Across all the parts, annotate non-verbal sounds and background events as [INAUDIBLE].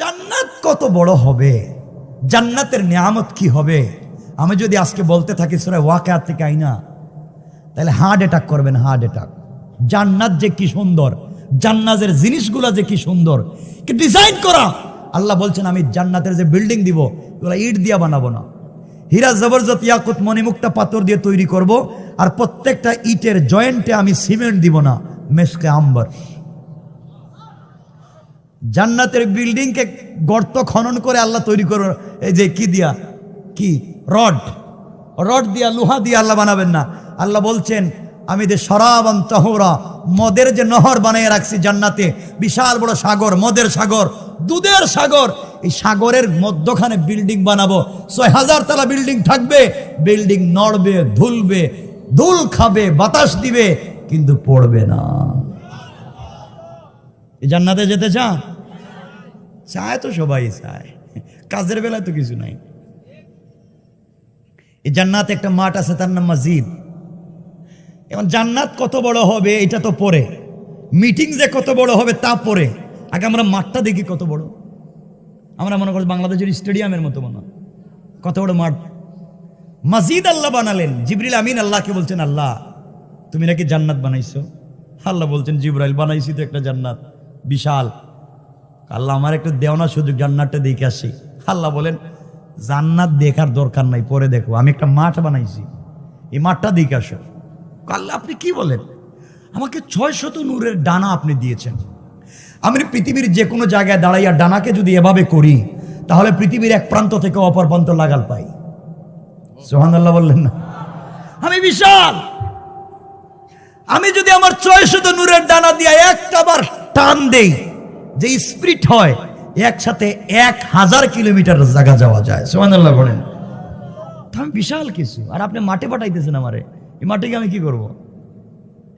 জান্নাত কত বড় হবে? জান্নাতের নিয়ামত কি হবে? আমি যদি আজকে বলতে থাকি সুরায় ওয়াকাত থেকে আইনা, তাহলে হার্ট অ্যাটাক করবেন, হার্ট অ্যাটাক। জান্নাত যে কি সুন্দর, জান্নাতের জিনিসগুলো যে কি সুন্দর, কি ডিজাইন করা। আল্লাহ বলছেন, আমি জান্নাতের যে বিল্ডিং দিব, এগুলো ইট দিয়া বানাবো না। হীরা জবরজত ইয়াকুত মণিমুক্তা পাথর দিয়ে তৈরি করব, আর প্রত্যেকটা ইটের জয়েন্টে আমি সিমেন্ট দিব না মেসকে আম্বার। জান্নাতের বিল্ডিংকে গর্ত খনন করে আল্লাহ তৈরি করবে এই যে কি দিয়া? কি? রড। রড দিয়া, লোহা দিয়ে আল্লাহ বানাবেন না। আল্লাহ বলছেন, আমি যে সরাবান তহরা, মদের যে নহর বানিয়ে রাখছি জান্নাতে, বিশাল বড় সাগর, মদের সাগর, দুধের সাগর, এই সাগরের মধ্যখানে বিল্ডিং বানাবো। ছয় হাজার তালা বিল্ডিং থাকবে, বিল্ডিং নড়বে, ধুলবে, ধুল খাবে, বাতাস দিবে, কিন্তু পড়বে না। জান্নাতে যেতে চান? চায় তো সবাই চায়। কাজের বেলায় তো কিছু নাই। এই জান্নাতে একটা মাঠ আছে, তার নাম মসজিদ। এবং জান্নাত কত বড় হবে, এটা তো পরে। মিটিং যে কত বড় হবে, তা পরে। আগে আমরা মাঠটা দেখি কত বড়। আমরা মনে করি বাংলাদেশের স্টেডিয়ামের মতো মনে। কত বড় মাঠ। মসজিদ আল্লাহ বানালেন। জিবরিল আমিন আল্লাহকে বলছেন, আল্লাহ, তুমি নাকি জান্নাত বানাইছো? আল্লাহ বলছেন, জিব্রাইল, বানাইছি তো একটা জান্নাত। বিশাল। আল্লাহ আমার একটু দেওনা সুযোগ, জান্নাতটা দেখে আসি। আল্লাহ বলেন, জান্নাত দেখার দরকার নাই, পরে দেখো। আমি একটা মাঠ বানাইছি। এই মাঠটা দেখে আসো। আল্লাহ, আপনি কি বলেন? আমাকে ছয় শত নূরের ডানা আপনি দিয়েছেন। আমি পৃথিবীর যে কোনো জায়গায় দাঁড়াইয়া ডানাকে যদি এভাবে করি, তাহলে পৃথিবীর এক প্রান্ত থেকে অপর প্রান্ত লাগাল পাই। সোহান আল্লাহ বললেন না। আমি বিশাল। আমি যদি আমার ছয় শত নূরের ডানা দিয়া একটা বার টান দেই যে স্পিরিট হয় একসাথে এক হাজার কিলোমিটার জায়গা যাওয়া যায়। সোহান আল্লাহ বলেন আমি বিশাল কিছু। আর আপনি মাঠে পাঠাইতেছেন আমারে। এই মাঠে আমি কি করব?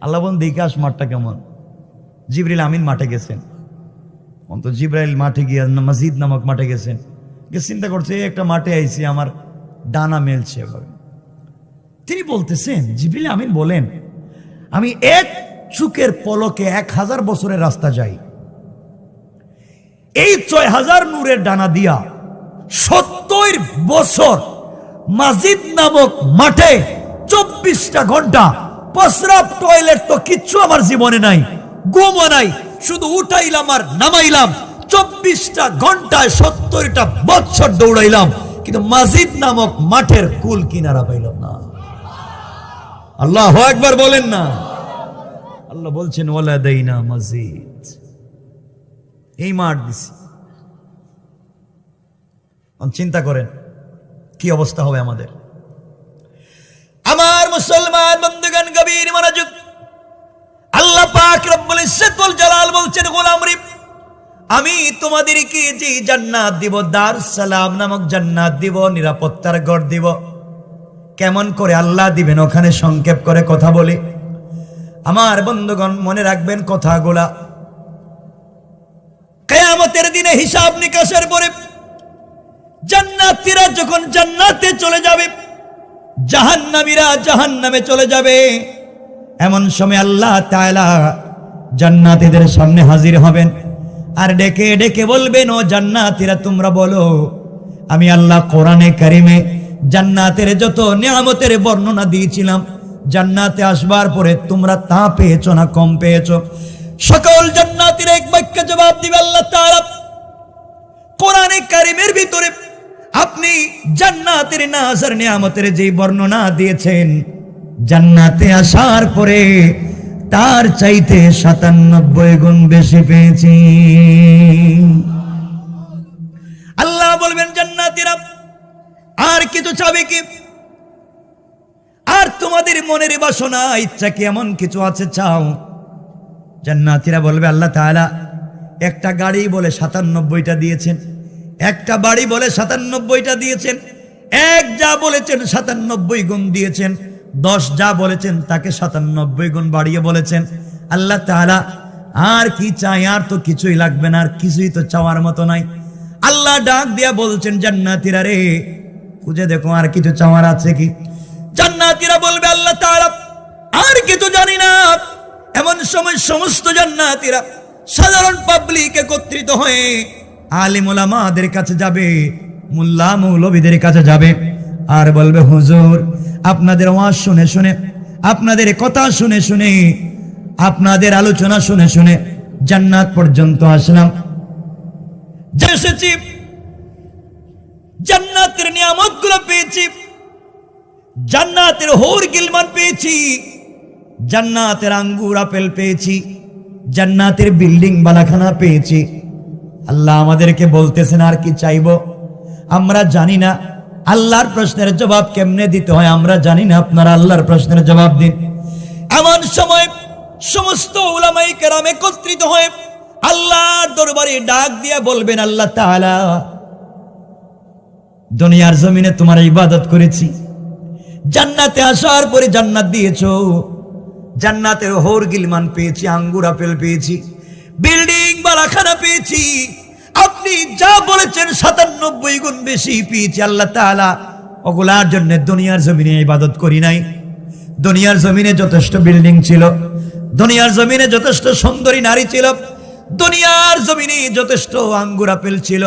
আল্লাহ বলেন, দেখে আস মাঠটা কেমন। জিবরিল আমিন মাঠে গেছেন। অন্ত জিব্রাইল মাঠে গিয়ে মসজিদ নামক মাঠে গেছেন। গিয়ে চিন্তা করছে, এই একটা মাঠে আইছি, আমার ডানা মেলছে এভাবে। তিনি বলতেছেন, জিবরিল আমিন বলেন, আমি এক চুকের পলকে এক হাজার বছরের রাস্তা যাই। এই ছয় হাজার নূরের ডানা দিয়া সত্তর বছর মাজিদ নামক মাঠে চব্বিশটা ঘণ্টা প্রস্রাব টয়লেট তো কিচ্ছু আমার জীবনে নাই, ঘুমও নাই, শুধু উঠাইলাম আর নামাইলাম। চব্বিশটা ঘন্টায় সত্তরটা বছর দৌড়াইলাম, কিন্তু মাজিদ নামক মাঠের কুল কিনারা পাইলাম না। আল্লাহ একবার বলেন না। আল্লাহ বলছেন ওলা দেই না মসজিদ এই মাঠ দিছি। চিন্তা করেন, কি অবস্থা হবে আমাদের? আমার মুসলমান বন্ধুগণ, গভীর মনোযোগ। আল্লাহ পাক রব্বুল ইজ্জতুল জালাল বলছেন, গোলাম রে আমি তোমাদেরকে যে জান্নাত দিব দার সালাম নামক জান্নাত দিব, নিরাপত্তার ঘর দিব, কেমন করে আল্লাহ দিবেন? ওখানে সংক্ষেপ করে কথা বলি। আমার বন্ধুগণ, মনে রাখবেন কথাগুলা। কেয়ামতের দিনে হিসাব নিকাশের পরে জান্নাতীরা যখন জান্নাতে চলে যাবে, জাহান্নামীরা জাহান্নামে চলে যাবে। এমন সময় আল্লাহ তাআলা জান্নাতীদের সামনে হাজির হবেন আর ডেকে ডেকে বলবেন, ও জান্নাতীরা, তোমরা বলো, আমি আল্লাহ কোরআনে কারিমে জান্নাতের যত নিয়ামতের বর্ণনা দিয়েছিলাম, জান্নাতে আসবার পরে তোমরা তা পেয়েছ না কম পেয়েছ? সকল জান্নাতীরা এক বাক্যে জবাব দিবে আল্লাহ তাআলা, কোরআনে কারিমের ভিতরে আপনি জান্নাতের নাজার নিয়ামতের যে বর্ণনা দিয়েছেন, জান্নাতে আসার পরে তার চাইতে সাতানব্বই গুণ বেশি পেয়েছি। আল্লাহ বলবেন, জান্নাতিরা, আর কিছু চাবে কি? আর তোমাদের মনের বাসনা, ইচ্ছা কি এমন কিছু আছে? চাও। জান্নাতিরা বলবে, আল্লাহ তাআলা একটা গাড়ি বলে সাতানব্বইটা দিয়েছেন, একটা বাড়ি বলে সাতানব্বইটা দিয়েছেন, এক যা বলেছেন সাতানব্বই গুণ দিয়েছেন, দশ যা বলেছেন তাকে সাতানব্বই গুণ বাড়িয়ে বলেছেন। আল্লাহ তাআলা আর কি চাই আর তো কিছুই লাগবে না, আর কিছুই তো চাওয়ার মতো নাই। আল্লাহ ডাক দিয়া বলছেন, জান্নাতিরা রে, খুঁজে দেখো আর কিছু চাওয়ার আছে কি? জান্নাতিরা বলবে, আল্লাহ তাআলা আর না এমন সময় সমস্ত জান্নাতিরা সাধারণ পাবলিক একত্রিত হয়ে আলিমুলামাদের কাছে যাবে, মুল্লা মৌলবীদের কাছে যাবে আর বলবে, হুজুর, আপনাদের ওয়াজ শুনে শুনে, আপনাদের কথা শুনে শুনে, আপনাদের আলোচনা শুনে শুনে জান্নাত পর্যন্ত আসলাম। এসেছি, জান্নাতের নিয়ামতগুলো পেয়েছি, জান্নাতের হোর গিলমান পেয়েছি। জান্নাতের আঙ্গুর আপেল পেয়েছি, জান্নাতের বিল্ডিং বালাখানা পেয়েছি। আল্লাহ আমাদেরকে বলতেছেন, আর কি চাইব? আমরা জানি না, আল্লাহর প্রশ্নের জবাব কেমনে দিতে হয়, আমরা জানি না, আপনারা আল্লাহর প্রশ্নের জবাব দিন। এমন সময় সমস্ত উলামাই কেরাম একত্রিত হয়ে আল্লাহর দরবারে ডাক দিয়ে বলবেন, আল্লাহ তাআলা, দুনিয়ার জমিনে তোমার ইবাদত করেছি। জান্নাতে আসার পরে জান্নাত দিয়েছ। জান্নাতের হোর গিলমান পেয়েছি, আঙ্গুর আপেল পেয়েছি, বিল্ডিং বালাখানা পেয়েছি। আপনি যা বলেছেন সাতানব্বই গুণ বেশি পেয়েছি আল্লাহ তাআলা। ওগুলার জন্য দুনিয়ার জমিনে ইবাদত করি নাই। দুনিয়ার জমিনে যথেষ্ট বিল্ডিং ছিল, দুনিয়ার জমিনে যথেষ্ট সুন্দরী নারী ছিল, দুনিয়ার জমিনে যথেষ্ট আঙ্গুর আপেল ছিল।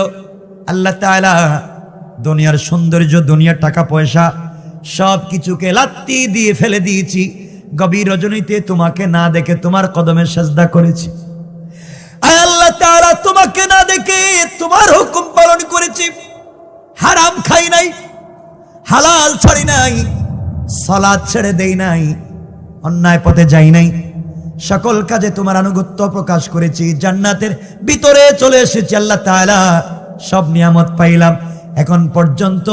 আল্লাহ তাআলা দুনিয়ার সৌন্দর্য, দুনিয়ার টাকা পয়সা সব কিছুকে লাত্তি দিয়ে ফেলে দিয়েছি। গভীর রজনীতে তোমাকে না দেখে তোমার কদমে সাজদা করেছি। আল্লাহ তাআলা, তোমাকে না দেখে তোমার হুকুম পালন করেছি। হারাম খাই নাই, হালাল ছাড়ি নাই, সালাদ ছেড়ে দেই নাই, অন্যায় পথে যাই নাই। সকল কাজে তোমার আনুগত্য প্রকাশ করেছি, জান্নাতের ভিতরে চলে এসেছি আল্লাহ তাআলা, সব নিয়ামত পাইলাম। এখন পর্যন্ত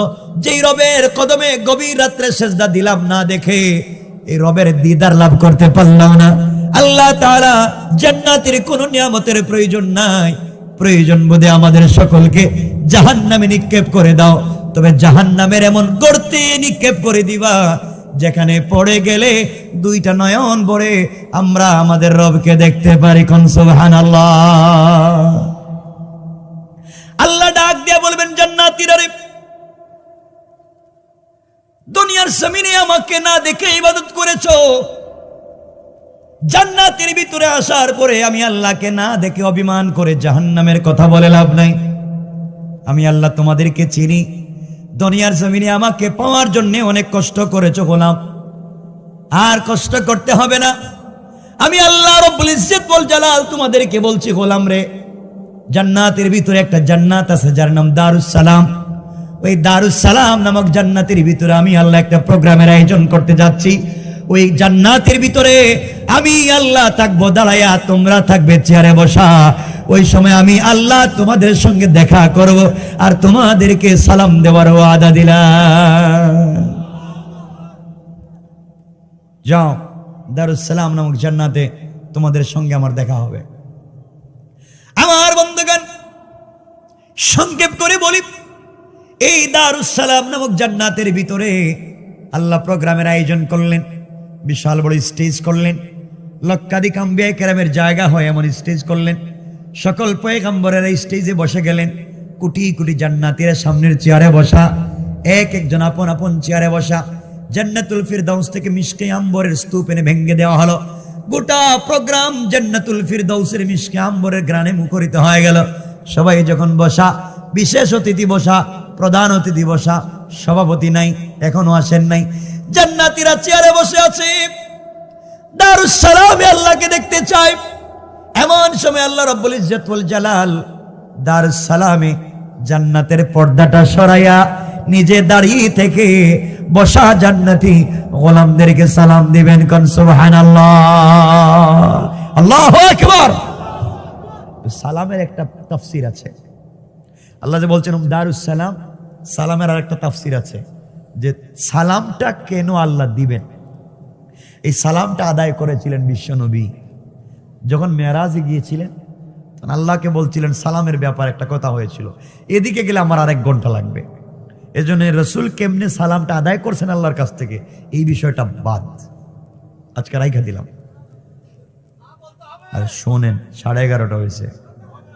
যেই রবের কদমে গভীর রাত্রে সেজদা দিলাম না দেখে এই রবের দিদার লাভ করতে পারলাম না। আল্লাহ তাআলা জান্নাতের কোনো নিয়ামতের প্রয়োজন নাই। প্রয়োজন বোধে আমাদের সকলকে জাহান্নামে নিক্ষেপ করে দাও। তবে জাহান্নামের এমন গর্তে নিক্ষেপ করে দিবা, যেখানে পড়ে গেলে দুইটা নয়ন ভরে আমরা আমাদের রবকে দেখতে পারি। কোন সুবহানাল্লাহ। আল্লাহ দুনিয়ার জমিনে আমাকে না দেখে ইবাদত করেছ। জান্নাতের ভিতরে আসার পরে আমি আল্লাহকে না দেখে অভিমান করে জাহান্নামের কথা বলে লাভ নাই। আমি আল্লাহ তোমাদেরকে চিনি। দুনিয়ার জমিনে আমাকে পাওয়ার জন্য অনেক কষ্ট করেছ গোলাম। আর কষ্ট করতে হবে না। আমি আল্লাহ রব্বুল ইজ্জত বল জালাল তোমাদেরকে বলছি গোলাম রে, জান্নাতের ভিতরে একটা জান্নাত আছে যার নাম দারুস সালাম। ওই দারুস সালাম নামক জান্নাতের ভিতরে আমি আল্লাহ একটা প্রোগ্রামের আয়োজন করতে যাচ্ছি। ওই জান্নাতের ভিতরে আমি আল্লাহ থাকব, দাঁড়াইয়া তোমরা থাকবে, চেয়ারে বসা। ওই সময় আমি আল্লাহ তোমাদের সঙ্গে দেখা করব আর তোমাদেরকে সালাম দেওয়ার আদা দিলাম। যাও, দারুস সালাম নামক জান্নাতে তোমাদের সঙ্গে আমার দেখা হবে। আমার বন্ধুগান সংক্ষেপ করে বলি এই দারুসালাম নামক জান্নাতের ভিতরে আল্লাহ প্রোগ্রামের আয়োজন করলেন, বিশাল বড় স্টেজ করলেন, লক্ষাধিক আম্বিয়া কেরামের জায়গা হয় এমন স্টেজ করলেন, সকল পয়গাম্বরের এই স্টেজে বসে গেলেন, কোটি কোটি জান্নাতিরা সামনের চেয়ারে বসা, এক একজন আপন আপন চেয়ারে বসা, জান্নাতুল ফিরদাউস থেকে মিশকে আম্বরের স্তূপ এনে ভেঙ্গে দেওয়া হলো, গোটা প্রোগ্রাম জান্নাতুল ফিরদাউসের মিশকে আম্বরের গ্রানে মুখরিত হয়ে গেল, সবাই যখন বসা, বিশেষ অতিথি বসা প্রধান অতিথি বসা সভাপতি নাই, এখনও আসেন নাই। জান্নাতিরা চেয়ারে বসে আছে। দারুস সালামে আল্লাহকে দেখতে চাই এমন সময় আল্লাহ রব্বুল ইজ্জতুল জালাল দারুস সালামে জান্নাতের পর্দাটা সরাইয়া নিজে দাঁড়িয়ে থেকে বসা জান্নাতি গোলামদেরকে সালাম দিবেন, কোন সুবহানাল্লাহ। আল্লাহু আকবার। সালামের একটা তাফসির আছে। আল্লাহ যে বলছেন দারুস সালাম সালামের আর একটা তাফসির আছে, যে সালামটা কেন আল্লাহ দিবেন? এই সালামটা আদায় করেছিলেন বিশ্বনবী। যখন মেয়ারাজে গিয়েছিলেন, তখন আল্লাহকে বলছিলেন, সালামের ব্যাপার একটা কথা হয়েছিল। এদিকে গেলে আমার আরেক ঘণ্টা লাগবে। এজন্য রসুল কেমনে সালামটা আদায় করছেন আল্লাহর কাছ থেকে, এই বিষয়টা বাদ। আজকে রাইখা দিলাম। আর শোনেন, সাড়ে এগারোটা হয়েছে।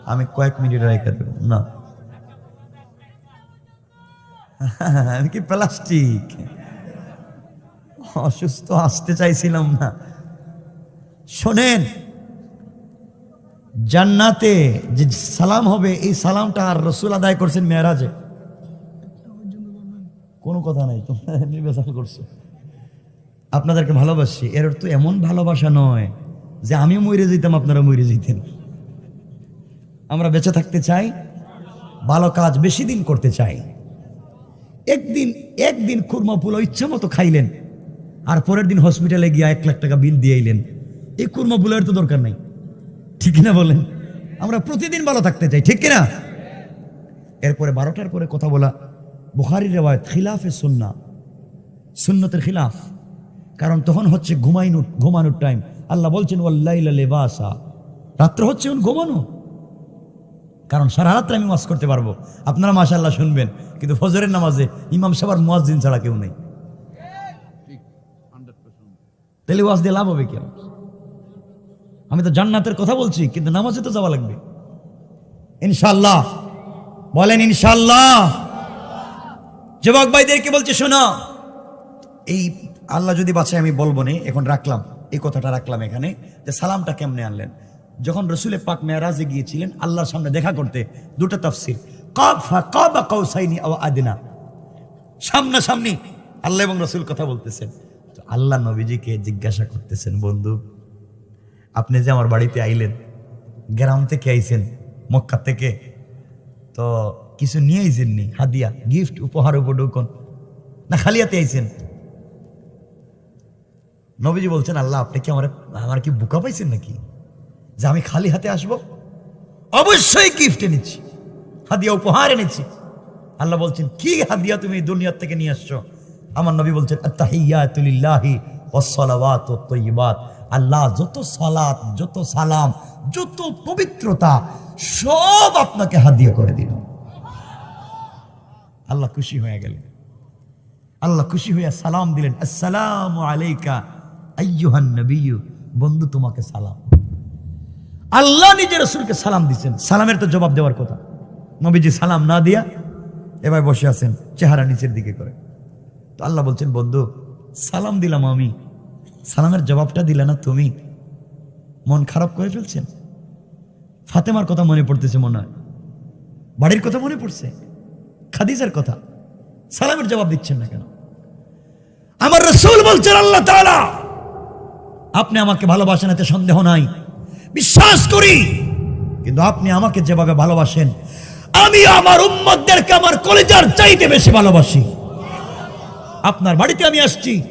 আমি কয়েক মিনিট রেখে দেব। না। [LAUGHS] কি প্লাস্টিক? অসুস্থ, আসতে চাইছিলাম না। শোনেন, জান্নাতে যে সালাম হবে, এই সালামটা আর রসুল আদায় করছেন মেয়েরাজে। কোনো কথা নাই, তোমরা নির্বাচন করছ। আপনাদেরকে ভালোবাসি, এর তো এমন ভালোবাসা নয় যে আমিও মরে যেতাম, আপনারা মরে যেতেন। আমরা বেঁচে থাকতে চাই, ভালো কাজ বেশি দিন করতে চাই। একদিন একদিন খুরমা পুলো ইচ্ছা মতো খাইলেন। আর পরের দিন হসপিটালে গিয়ে এক লাখ টাকা বিল দিয়ে আইলেন এই কুরমা পুলের তো দরকার নাই। ঠিক কিনা বলেন? আমরা প্রতিদিন ভালো থাকতে চাই, ঠিক কিনা? এরপরে বারোটার পরে কথা বলা। বুখারির রেওয়ায়ত, খিলাফে সুন্না। সুন্নতের খিলাফ। কারণ তখন হচ্ছে ঘুমাইনুর, ঘুমানোর টাইম আল্লাহ বলছেন ওয়াল্লাইলা লেবাসা। রাত্র হচ্ছে ঘুমানো। কারণ সারা রাত্রে আমি ওয়াজ করতে পারব। আপনারা মাশাল্লাহ শুনবেন, কিন্তু ফজরের নামাজে ইমাম সাবার মুয়াজ্জিন ছাড়া কেউ নেই। তাহলে ওয়াজ দিয়ে লাভ হবে কি? আমি তো জান্নাতের কথা বলছি, কিন্তু নামাজে তো যাওয়া লাগবে। ইনশাল্লাহ বলেন ইনশাল্লাহ যুবক ভাইদেরকে বলছে, শোনো। এই আল্লাহ যদি বাঁচায় আমি বলব না, এখন রাখলাম। এই কথাটা রাখলাম এখানে, যে সালামটা কেমনে আনলেন? যখন রসুলে পাক মেয়ারাজে গিয়েছিলেন, আল্লাহর সামনে দেখা করতে, দুটো তফসির কাফা কাবা কৌসাইনি আল্লাহ এবং রসুল কথা বলতেছেন। আল্লাহ নবীজিকে জিজ্ঞাসা করতেছেন, বন্ধু, আপনি যে আমার বাড়িতে আইলেন, গ্রাম থেকে আইছেন, মক্কা থেকে, তো কিছু নিয়ে আইছেননি? হাদিয়া, গিফট, উপহার, উপঢৌকন, না খালিয়াতে আইছেন? নবীজি বলছেন, আল্লাহ, আপনি কি আমার আমার কি বুকা পাইছেন নাকি? যে আমি খালি হাতে আসব, অবশ্যই গিফট এনেছি, হাদিয়া উপহার এনেছি। আল্লাহ বলছেন, কি হাদিয়া তুমি দুনিয়ার থেকে নিয়ে আসছো? আমার নবী বলছেন ওয়াত আল্লাহ যত সালাত, যত সালাম, যত পবিত্রতা, সব আপনাকে হাদিয়া করে দিল। আল্লাহ খুশি হয়ে গেলেন। আল্লাহ খুশি হইয়া সালাম দিলেন, আসসালামু আলাইকা, আইয়ুহান নবিয়্যু। বন্ধু তোমাকে সালাম। আল্লাহ নিজের রসুলকে সালাম দিচ্ছেন। সালামের তো জবাব দেওয়ার কথা। নবীজি সালাম না দিয়া এবার বসে আছেন, চেহারা নিচের দিকে করে। তো আল্লাহ বলছেন, বন্ধু, সালাম দিলাম আমি। সালামের জবাবটা দিলে না তুমি মন খারাপ করে ফেলছেন? ফাতেমার কথা মনে পড়তেছে মনে হয়। বাড়ির কথা মনে পড়ছে। খাদিজার কথা। সালামের জবাব দিচ্ছেন না কেন? আমার রসুল বলছেন, আল্লাহ আপনি আমাকে ভালোবাসেন, এতে সন্দেহ নাই। বিশ্বাস করি। কিন্তু আপনি আমাকে যেভাবে ভালোবাসেন, আমি আমার উম্মতদেরকে আমার কলেজার চাইতে বেশি ভালোবাসি। আপনার বাড়িতে আমি আসছি।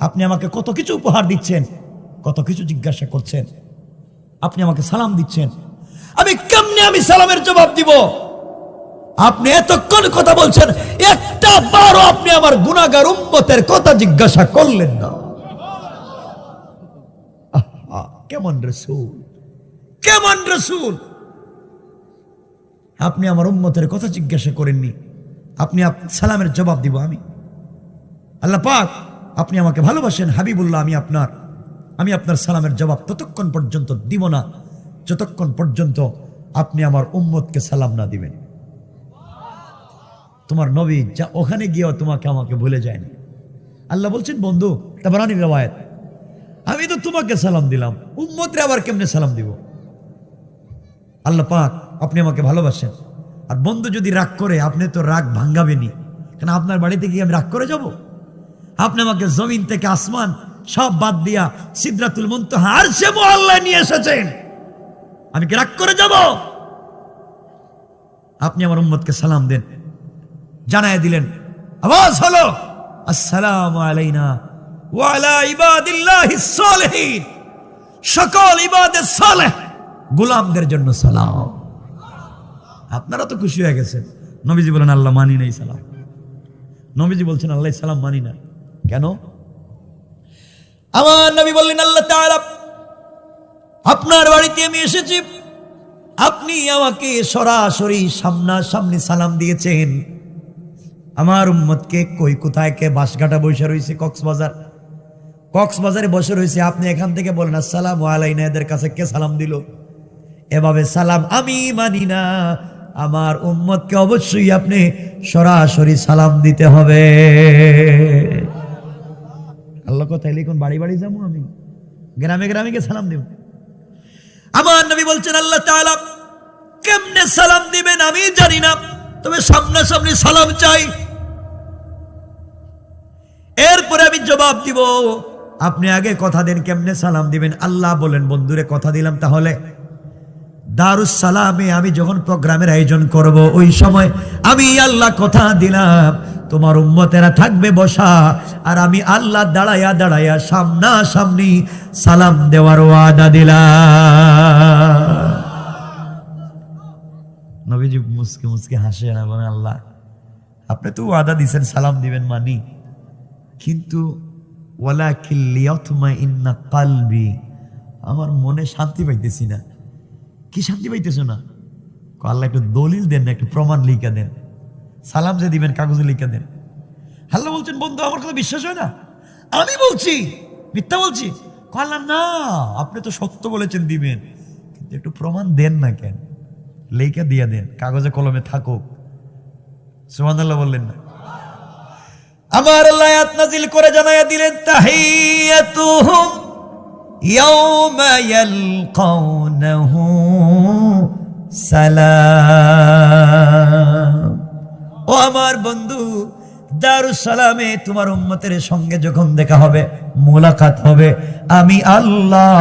আপনি আমাকে কত কিছু উপহার দিচ্ছেন, কত কিছু জিজ্ঞাসা করছেন। আপনি আমাকে সালাম দিচ্ছেন। আমি কেমনে আমি সালামের জবাব দিব? আপনি এতক্ষণ কথা বলছেন, একটা বারও আপনি আমার গুনাগার উম্মতের কথা জিজ্ঞাসা করলেন না। কেমন রসুল? কেমন রসুল? আপনি আমার উম্মতের কথা জিজ্ঞাসা করেননি। আপনি সালামের জবাব দিব আমি। আল্লাহ পাক আপনি আমাকে ভালোবাসেন হাবিবুল্লাহ আমি আপনার আমি আপনার সালামের জবাব ততক্ষণ পর্যন্ত দিব না। যতক্ষণ পর্যন্ত আপনি আমার উম্মতকে সালাম না দিবেন। তোমার নবী যা ওখানে গিয়েও তোমাকে আমাকে ভুলে যায়নি। আল্লাহ বলছেন বন্ধু তাবারানি রেওয়ায়ত। আমি তো তোমাকে সালাম দিলাম। উম্মতরে আবার কেমনে সালাম দিব? আল্লাহ পাক, আপনি আমাকে ভালোবাসেন। আর বন্ধু যদি রাগ করে, আপনি তো রাগ ভাঙ্গাবেনি কেন, আপনার বাড়িতে গিয়ে আমি রাগ করে যাব? আপনি আমাকে জমিন থেকে আসমান সব বাদ দিয়া সিদ্ধাতুল মুনতাহা আর সে আল্লাহ নিয়ে এসেছেন। আমি কি রাগ করে যাব? আপনি আমার উম্মতকে সালাম দেন। জানায় দিলেন, আওয়াজ হলো, আসসালামু আলাইনা সকল ইবাদের সালেহ, গোলামদের জন্য সালাম। আপনারা তো খুশি হয়ে গেছেন। নবীজি বলেন, আল্লাহ মানি নাই সালাম। নবীজি বলছেন, আল্লাহ সালাম মানি না। কেন? আমার নবী বললেন, আল্লাহ তাআলা, আপনার বাড়িতে আমি এসেছি। আপনি আমাকে সরাসরি সামনাসামনি সালাম দিয়েছেন। আমার উম্মতকে কই, কোথায় কে বাসঘাটা বসে রয়েছে, কক্সবাজার। কক্সবাজারে বসে রয়েছে। আপনি এখান থেকে বলেন, আসসালাম আলাইনা। এদের কাছে কে সালাম দিল? এভাবে সালাম, আমি মানি না। আমার উম্মতকে অবশ্যই আপনি সরাসরি সালাম দিতে হবে। আল্লাহ কোথায় লিখুন, বাড়ি বাড়ি যাব আমি? গ্রামে গ্রামে গিয়ে সালাম দেব। আমার নবী বলছেন, আল্লাহ তাআলা কেমনে সালাম দিবেন আমি জানি না, তবে সামনাসামনি সালাম চাই। এরপরে আমি জবাব দিব আপনি আগে কথা দেন, কেমনে সালাম দিবেন? আল্লাহ বলেন, বন্ধুরে, কথা দিলাম তাহলে। দারুস সালামে আমি যখন প্রোগ্রামের আয়োজন করব, ওই সময় আমি আল্লাহ কথা দিলাম, তোমার উম্মতেরা থাকবে বসা, আর আমি আল্লাহ দাঁড়াইয়া দাঁড়াইয়া সামনা সামনি সালাম দেওয়ার ওয়াদা দিলাম। নবীজি মুসকে মুসকে হাসে না, বলেন, আল্লাহ, আপনি তো ওয়াদা দিছেন, সালাম দিবেন মানি। কিন্তু ওয়ালা কিল্লিয়তমা ইন্না কালবি। আমার মনে শান্তি পাইতেছি না। কি শান্তি পাইতেছো না? আল্লাহ একটু দলিল দেন না, একটু প্রমাণ লিখা দেন। সালাম যে দিবেন, কাগজে লিখা দেন। আল্লাহ বলছেন, বন্ধু, আমার কথা বিশ্বাস হয় না? আমি বলছি, মিথ্যা বলছি। আল্লাহ, না, আপনি তো সত্য বলেছেন দিবেন। কিন্তু একটু প্রমাণ দেন না কেন? লেখা দিয়ে দেন, কাগজে কলমে থাকুক। সুবহানাল্লাহ বললেন না। আমার আয়াত নাজিল করে জানাইয়া দিলেন, তাহিয়াতুহুম ইয়াউমা ইয়ালকাউনাহু সালাম। ও আমার বন্ধু দারুস সালামে তোমার উম্মতের সঙ্গে যখন দেখা হবে, মোলাকাত হবে, আমি আল্লাহ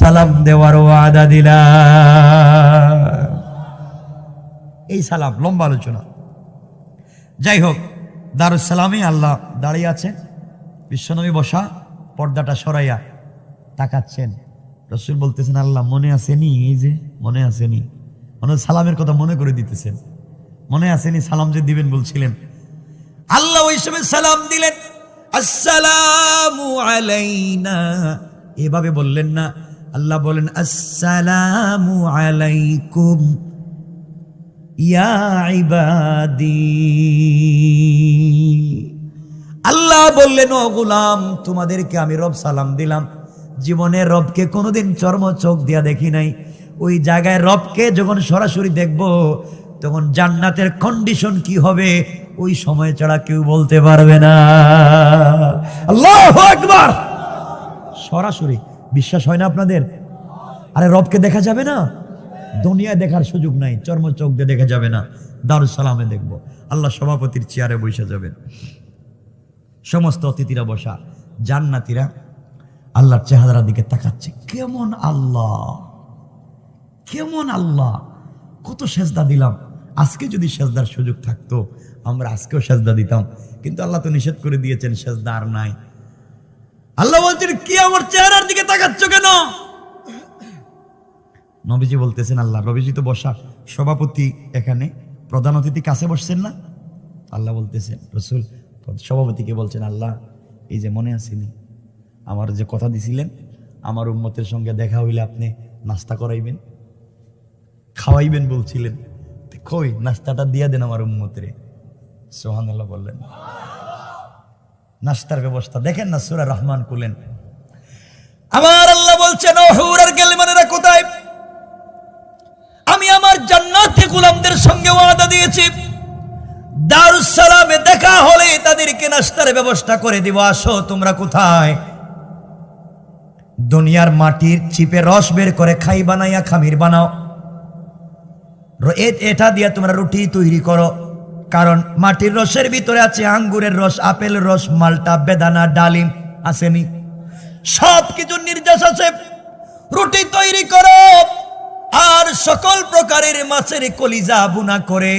সালাম দেওয়ার ওয়াদা দিলাম। এই সালাম, লম্বা আলোচনা। যাই হোক দারুস সালামে আল্লাহ দাঁড়িয়ে আছেন। বিশ্বনবী বসা, পর্দাটা সরাইয়া তাকাচ্ছেন। রসুল বলতেছেন, আল্লাহ, মনে আসেনি এই যে, মনে আসেনি মনে সালামের কথা মনে করে দিতেছেন। মনে আসেনি সালাম যে দিবেন বলছিলেন। আল্লাহ ওই সময় সালাম দিলেন। আসসালামু এভাবে বললেন না। আল্লাহ বলেন, আসসালামু আলাইকুম। আল্লাহ বললেন, ও গুলাম, তোমাদেরকে আমি রব সালাম দিলাম। জীবনে রবকে কোনোদিন চর্ম চোখ দিয়া দেখি নাই। ওই জায়গায় রবকে যখন সরাসরি দেখব, তখন জান্নাতের কন্ডিশন কি হবে, ওই সময় ছাড়া কেউ বলতে পারবে না। আল্লাহ একবার সরাসরি, বিশ্বাস হয় না আপনাদের? আরে রবকে দেখা যাবে না? দুনিয়ায় দেখার সুযোগ নাই, চর্ম চোখ দিয়ে দেখা যাবে না দারুস সালামে দেখব। আল্লাহ সভাপতির চেয়ারে বসে যাবেন। সমস্ত অতিথিরা বসা, জান্নাতিরা আল্লাহর চেহারার দিকে তাকাচ্ছে। কেমন আল্লাহ কেমন আল্লাহ, কত সেজদা দিলাম। আজকে যদি সেজদার সুযোগ থাকতো, আমরা আজকেও সেজদা দিতাম। কিন্তু আল্লাহ তো নিষেধ করে দিয়েছেন, সেজদা আর নাই। আল্লাহ বলছেন, কি আমার চেহারার দিকে তাকাচ্ছ কেন? নবীজি বলতেছেন, আল্লাহ, নবীজি তো বসা সভাপতি এখানে। প্রধান অতিথি কাছে বসছেন না? আল্লাহ বলতেছেন, রসুল, সভাপতিকে বলছেন, আল্লাহ, এই যে মনে আসেনি আমার যে কথা দিছিলেন, আমার উম্মতের সঙ্গে দেখা হইলে আপনি নাস্তা করাইবেন, খাওয়াইবেন বলছিলেন। কই, নাস্তাটা দিয়া দেন আমার উম্মতের। সোহান আল্লাহ বললেন। নাস্তার ব্যবস্থা, দেখেন না সুরা রহমান কুলেন আমার আল্লাহ বলছেন, ও হুরার গেলমানেরা কোথায়? সঙ্গে ওয়াদা দিয়েছি। দারুস সালামে দেখা হলে তাদেরকে নাস্তার ব্যবস্থা করে দিব। আসো, তোমরা কোথায়? দুনিয়ার মাটির চিপে রস বের করে খাই বানাইয়া খামির বানাও। এটা দিয়ে তোমরা রুটি তৈরি করো। কারণ মাটির রসের ভিতরে আছে আঙ্গুরের রস, আপেল রস, মালটা, বেদানা, ডালিম আসেনি। সব কিছু নির্যাস আছে। রুটি তৈরি করো। আর সকল প্রকারের মাছের কলিজা বুনা করে,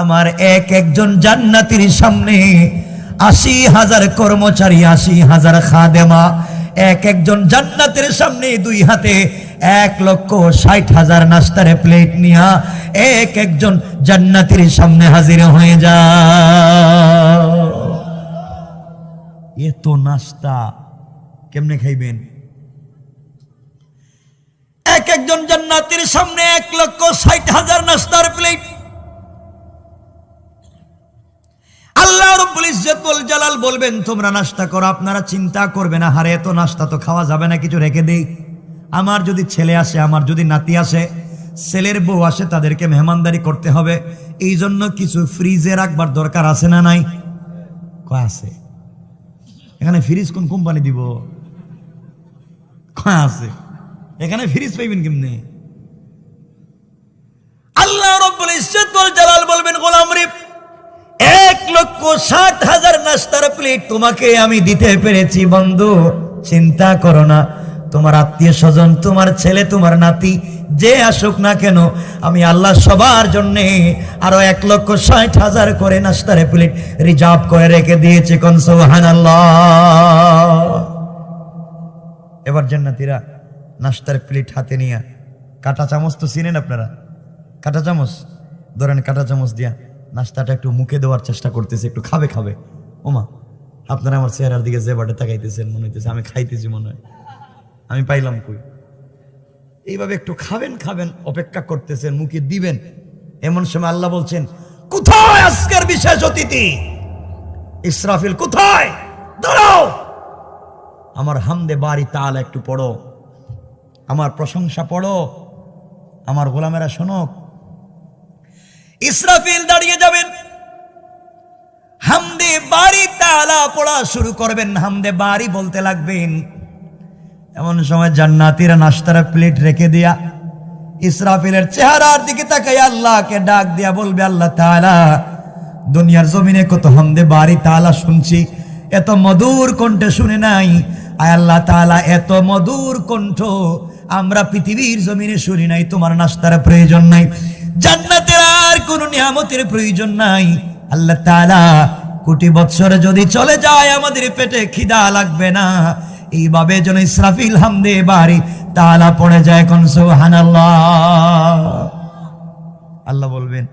আমার এক একজন জান্নাতির সামনে আশি হাজার কর্মচারী, আশি হাজার খাদেমা, এক একজন জান্নাতের সামনে দুই হাতে এক লক্ষ ষাট হাজার নাস্তারে প্লেট নিয়া এক একজন জান্নাতির সামনে হাজির হয়ে যা এত নাস্তা কেমনে খাইবেন? এক একজন জান্নাতের সামনে এক লক্ষ ষাট হাজার নাস্তার প্লেট। আল্লাহ রব্বুল ইজ্জতুল জালাল বলবেন, তোমরা নাস্তা করো, আপনারা চিন্তা করবে না, হারে এত নাস্তা তো খাওয়া যাবে না, কিছু রেখে দেই। আমার যদি ছেলে আসে, আমার যদি নাতি আসে, ছেলের বউ আসে, তাদেরকে মেহমানদারি করতে হবে। এই জন্য কিছু ফ্রিজে রাখবার দরকার আছে না নাই? কয় আছে। এখানে ফ্রিজ কোন কোম্পানি দিব? কয় আছে? এখানে ফ্রিজ পাইবেন কেমনে? আল্লাহ রব্বুল জালাল বলবেন, গোলাম এক লক্ষ ষাট হাজার নাস্তার প্লেট তোমাকে আমি দিতে পেরেছি, বন্ধু, চিন্তা করো না। তোমার আত্মীয় স্বজন, তোমার ছেলে, তোমার নাতি, যে আসুক না কেন, আমি আল্লাহ সবার জন্যে আরও এক লক্ষ ষাট হাজার করে নাস্তার প্লেট রিজার্ভ করে রেখে দিয়েছে কনসোহান এবার জান্নাতিরা নাস্তার প্লেট হাতে নিয়ে, কাটা চামচ তো চিনেন আপনারা? কাটা চামচ? ধরেন কাটা চামচ দিয়া নাস্তাটা একটু মুখে দেওয়ার চেষ্টা করতেছে, একটু খাবে খাবে। ওমা, আপনারা আমার চেহারার দিকে যে বাটে তাকাইতেছেন, মনে হইতেছে আমি খাইতেছি মনে হয়। আমি পাইলাম কই? এইভাবে একটু খাবেন খাবেন, অপেক্ষা করতেছেন, মুখে দিবেন। এমন সময় আল্লাহ বলছেন, কোথায় আজকের বিশেষ অতিথি? ইসরাফিল, কোথায়? দাঁড়াও! আমার হামদে বাড়ি তাল একটু পড়ো। আমার প্রশংসা পড়ো, আমার গোলামেরা শোনক। ইসরাফিল দাঁড়িয়ে যাবেন। হামদে বাড়ি তালা পড়া শুরু করবেন। হামদে বাড়ি বলতে লাগবেন, এমন সময় জান্নাতিরা নাস্তার প্লেট রেখে দিয়া ইসরাফিলের চেহারার দিকে তাকাই আল্লাহকে ডাক দিয়া বলবে, আল্লাহ তাআলা, দুনিয়ার জমিনে কত হামদে বাড়ি তালা শুনছি, এত মধুর কণ্ঠে শুনে নাই। আয় আল্লাহ তাআলা, এত মধুর কণ্ঠ আমরা পৃথিবীর জমিনে শুনি নাই, তোমার নাস্তার প্রয়োজন নাই। জান্নাতের আর কোনো নিয়ামতের প্রয়োজন নাই। আল্লাহ তাআলা কোটি বছরে যদি চলে যায়, আমাদের পেটে খিদা লাগবে না। এইভাবে যেন ইসরাফিল হামদে বাড়ি, তালা পড়ে যায় কোন সুবহানাল্লাহ। আল্লাহ বলবেন,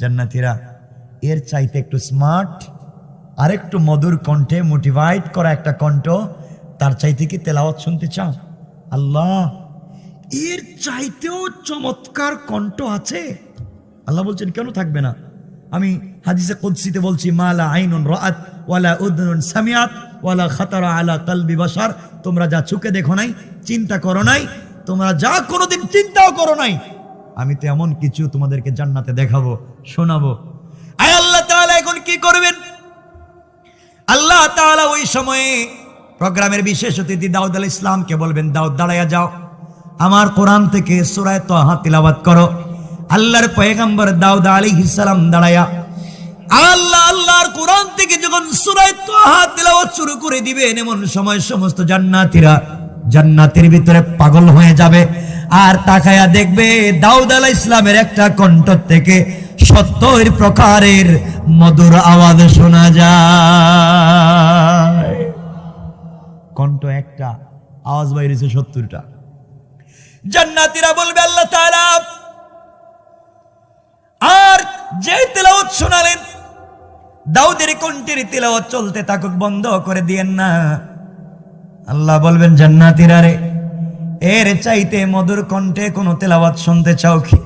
জান্নাতীরা, এর চাইতে একটু স্মার্ট আরেকটু মধুর কণ্ঠে মোটিভাইট করা একটা কণ্ঠ, তার চাইতে কি তেলাওয়াত শুনতে চাও? আল্লাহ এর চাইতেও চমৎকার কণ্ঠ আছে। আল্লাহ বলছেন, কেন থাকবে না? আমি হাদিসে কুদসিতে বলছি মালা আইনুন রাত ওয়ালা উদনুন সামিয়াত ওয়ালা খাতারা আলা কলবি বাশার। তোমরা যা চুকে দেখো নাই, চিন্তা করো নাই, তোমরা যা কোনোদিন চিন্তাও করো নাই, আমি তো এমন কিছু তোমাদেরকে জান্নাতে দেখাবো, শোনাবো। আয় আল্লাহ তাআলা, এখন কি করবেন? আল্লাহ তাআলা ওই সময়ে প্রোগ্রামের বিশেষ অতিথি দাউদ আল ইসলামকে বলবেন, দাউদ, দাঁড়াইয়া যাও। আমার কোরআন থেকে সুরায় তহা তিলাবাত করো। আল্লাহর পয়গম্বর দাউদ আলাইহিস সালাম দাঁড়াইয়া আল্লাহ, আল্লাহর কোরআন থেকে যখন সুরায় তহা তিলাওয়াত শুরু করে দিবেন, এমন সময় সমস্ত জান্নাতীরা জান্নাতের ভিতরে পাগল হয়ে যাবে। আর তাকায়া দেখবে দাউদ আলাইহিস ইসলামের একটা কণ্ঠ থেকে সত্তর প্রকারের মধুর আওয়াজ শোনা যায়। কণ্ঠ একটা, আওয়াজ বাইরেছে সত্তরটা। জান্নাতীরা বলবে, আল্লাহ তাআলা, আর যে তেলাওয়াত শোনালেন, দাউদের কণ্ঠের তেলাওয়াত চলতে থাকুক, বন্ধ করে দিয়েন না। আল্লাহ বলবেন, জান্নাতীরা রে, এর চাইতে মধুর কণ্ঠে কোনো তেলাওয়াত শুনতে চাও কি?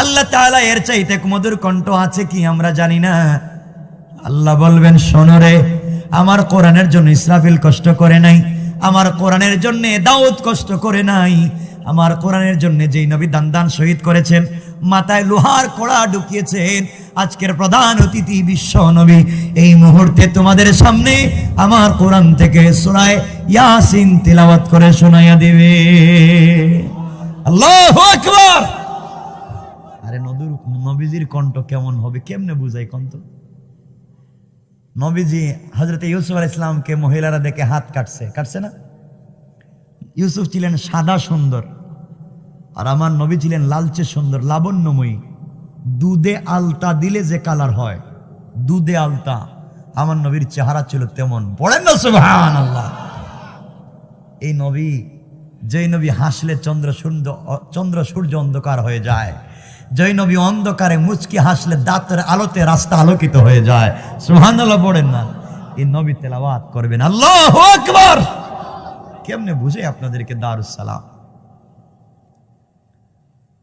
আল্লাহ তাআলা, এর চাইতে মধুর কণ্ঠ আছে কি আমরা জানি না। আল্লাহ বলবেন, শোনো রে, আমার কোরআনের জন্য ইসরাফিল কষ্ট করে নাই, আমার কোরআনের জন্য দাউদ কষ্ট করে নাই আমার কোরআনের জন্য যেই নবী দান দান শহীদ করেছেন, মাথায় লোহার কড়া ঢুকিয়েছেন, আজকের প্রধান অতিথি বিশ্ব নবী। এই মুহূর্তে তোমাদের সামনে আমার কোরআন থেকে শোনায় ইয়াসিন তিলাওয়াত করে শোনাইয়া দেবে। আল্লাহু আকবার! আরে নদুর নবীজির কণ্ঠ কেমন হবে, কেমনে বুঝাই কণ্ঠ নবীজি হজরত ইউসুফ আল ইসলামকে মহিলারা দেখে হাত কাটছে কাটছে না? ইউসুফ ছিলেন সাদা সুন্দর আর আমার নবী ছিলেন লালচে সুন্দর, লাবণ্যময়ী। দুধে আলতা দিলে যে কালার হয়, দুধে আলতা। আমার নবীর চেহারা ছিল তেমন। বলেন না সুবহান আল্লাহ এই নবী, যেই নবী হাসলে চন্দ্র সূর্য চন্দ্র সূর্য অন্ধকার হয়ে যায়। যেই নবী অন্ধকারে মুচকি হাসলে দাঁতের আলোতে রাস্তা আলোকিত হয়ে যায়। সুহান আল্লাহ পড়েন না, এই নবী তেলাওয়াত করবেন। আল্লাহ আকবার! কেমনে বুঝে আপনাদেরকে দারুস সালাম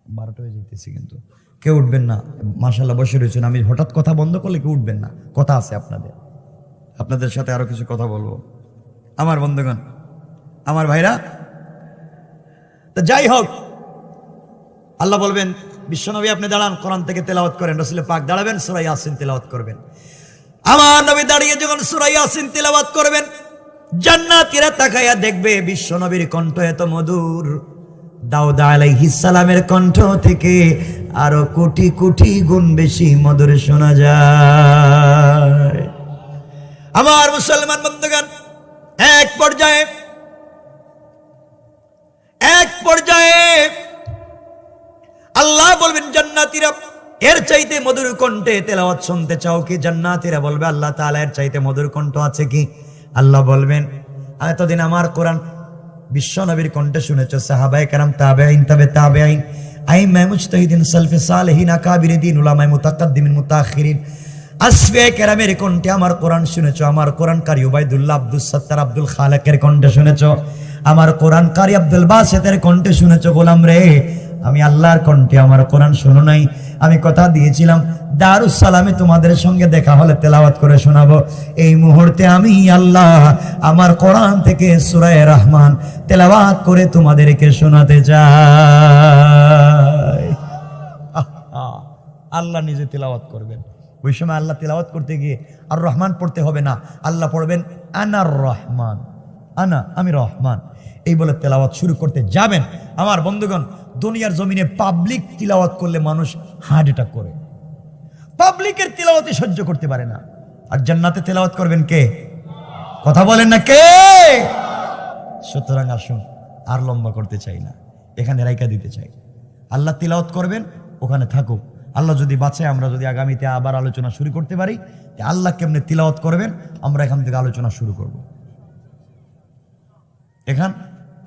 বারোটা হয়ে যেতেছি কিন্তু। কেউ উঠবেন না। মাসাল্লাহ বসে রয়েছেন। আমি হঠাৎ কথা বন্ধ করলে কেউ উঠবেন না। কথা আছে আপনাদের। আপনাদের সাথে আরও কিছু কথা বলব। আমার বন্ধুগণ, আমার ভাইরা, তো যাই হোক। আল্লাহ বলবেন, বিশ্বনবী আপনি দাঁড়ান, কোরআন থেকে তেলাওয়াত করেন রসুল পাক দাঁড়াবেন সুরাই আসিন তেলাওয়াত করবেন। আমার নবী দাঁড়িয়ে যখন সুরাই আসিন তেলাওয়াত করবেন জান্নাতীরা তাকাইয়া দেখবে বিশ্বনবীর কণ্ঠ এত মধুর। দাউদ আলাইহিসালামের কণ্ঠ থেকে আরও কোটি কোটি গুণ বেশি মধুর শোনা যায়। আমার মুসলমান বন্ধুগণ, এক পর্যায়ে এক পর্যায়ে আল্লাহ বলবেন, জান্নাতীরা এর চাইতে মধুর কণ্ঠে তেলাওয়াত শুনতে চাও কি? জান্নাতীরা বলবে, আল্লাহ তাআলা এর চাইতে মধুর কণ্ঠ আছে কি? আল্লাহ বলবেন, এতদিন আমার কোরআন বিশ্ব নবীর কণ্ঠে শুনেছ, সাহাবায়ে কেরাম, তাবেঈন, তবে তাবেঈন আইমায়ে মুজতাহিদিন, সালফে সালেহিন আকাবিরিদিন উলামায়ে মুতাকাদ্দিমিন মুতাআখিরিন আসফিয়া কেরামের কণ্ঠে আমার কোরআন শুনেছ, আমার কোরআন কারি উবাইদুল্লাহ আব্দুল সত্তার আব্দুল খালেকের কণ্ঠে শুনেছ, আমার কোরআন কারি আব্দুল বাসেতের কণ্ঠে শুনেছ, গোলাম রে আমি আল্লাহর কণ্ঠে আমার কোরআন শুনো নাই। আমি কথা দিয়েছিলাম, দারুস সালামে তোমাদের সঙ্গে দেখা হলে তেলাওয়াত করে শোনাবো। এই মুহূর্তে আমি আল্লাহ আমার কোরআন থেকে সুরায় রহমান তেলাওয়াত করে তোমাদেরকে শোনাতে চাই। আল্লাহ নিজে তেলাওয়াত করবেন। ওই সময় আল্লাহ তেলাওয়াত করতে গিয়ে আর রহমান পড়তে হবে না। আল্লাহ পড়বেন, আনার রহমান। আনা, আমি রহমান। এই বলে তেলাওয়াত শুরু করতে যাবেন। আমার বন্ধুগণ, দুনিয়ার জমিনে পাবলিক তিলাওয়াত করলে মানুষ হার্ট অ্যাটাক করে। পাবলিকের তিলাওয়াতে সহ্য করতে পারে না। আর জান্নাতে তেলাওয়াত করবেন কে? কথা বলেন না কে? সুতরাং আসুন, আর লম্বা করতে চাই না। এখানে রাইকা দিতে চাই। আল্লাহ তিলাওয়াত করবেন, ওখানে থাকুক। আল্লাহ যদি বাঁচে আমরা যদি আগামীতে আবার আলোচনা শুরু করতে পারি আল্লাহ কেমনে তিলাওয়াত করবেন, আমরা এখান থেকে আলোচনা শুরু করব। এখান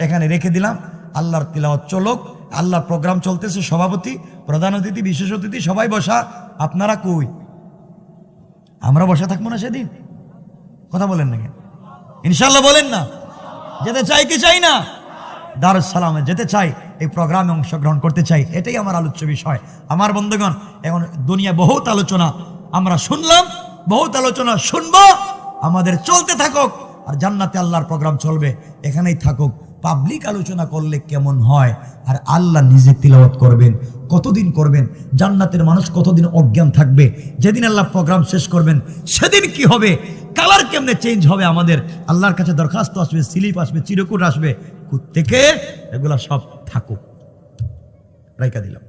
এখানে রেখে দিলাম। আল্লাহর তিলাওয়াত চলুক। আল্লাহর প্রোগ্রাম চলতেছে। সভাপতি, প্রধান অতিথি, বিশেষ অতিথি, সবাই বসা। আপনারা কই? আমরা বসা থাকব না সেদিন? কথা বলেন না ইনশাল্লাহ বলেন না। যেতে চাই কি চাই না? দারুস সালামে যেতে চাই। এই প্রোগ্রামে অংশগ্রহণ করতে চাই। এটাই আমার আলোচ্য বিষয়। আমার বন্ধুগণ, এখন দুনিয়া বহুত আলোচনা। আমরা শুনলাম, বহুত আলোচনা শুনব। আমাদের চলতে থাকুক। আর জান্নাতে আল্লাহর প্রোগ্রাম চলবে, এখানেই থাকুক। পাবলিক আলোচনা করলে কেমন হয়? আর আল্লাহ নিজে তিলাওয়াত করবেন। কতদিন করবেন? জান্নাতের মানুষ কতদিন অজ্ঞান থাকবে? যেদিন আল্লাহ প্রোগ্রাম শেষ করবেন, সেদিন কি হবে? কালার কেমনে চেঞ্জ হবে আমাদের? আল্লাহর কাছে দরখাস্ত আসবে, স্লিপ আসবে, চিরকুট আসবে। থেকে এগুলা সব থাকুক। রাইকা দিলাম।